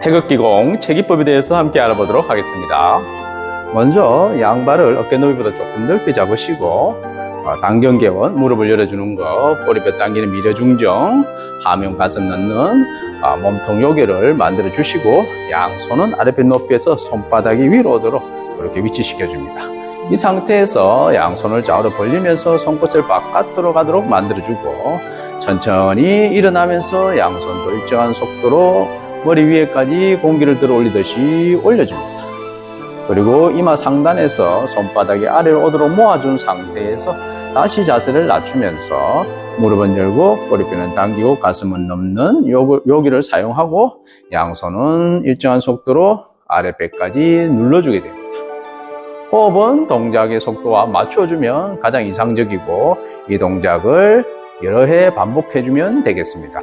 태극기공 체기법에 대해서 함께 알아보도록 하겠습니다. 먼저 양발을 어깨 너비보다 조금 넓게 잡으시고 어, 당경개원 무릎을 열어주는 거 꼬리뼈 당기는 미려중정 하면 가슴 넣는 아, 몸통 요기를 만들어 주시고 양손은 아랫배 높이에서 손바닥이 위로 오도록 그렇게 위치시켜 줍니다. 이 상태에서 양손을 좌우로 벌리면서 손끝을 바깥으로 가도록 만들어 주고 천천히 일어나면서 양손도 일정한 속도로 머리 위에까지 공기를 들어 올리듯이 올려줍니다. 그리고 이마 상단에서 손바닥이 아래로 오도록 모아준 상태에서 다시 자세를 낮추면서 무릎은 열고 꼬리뼈는 당기고 가슴은 넘는 요- 여기를 사용하고 양손은 일정한 속도로 아랫배까지 눌러주게 됩니다. 호흡은 동작의 속도와 맞춰주면 가장 이상적이고 이 동작을 여러 해 반복해주면 되겠습니다.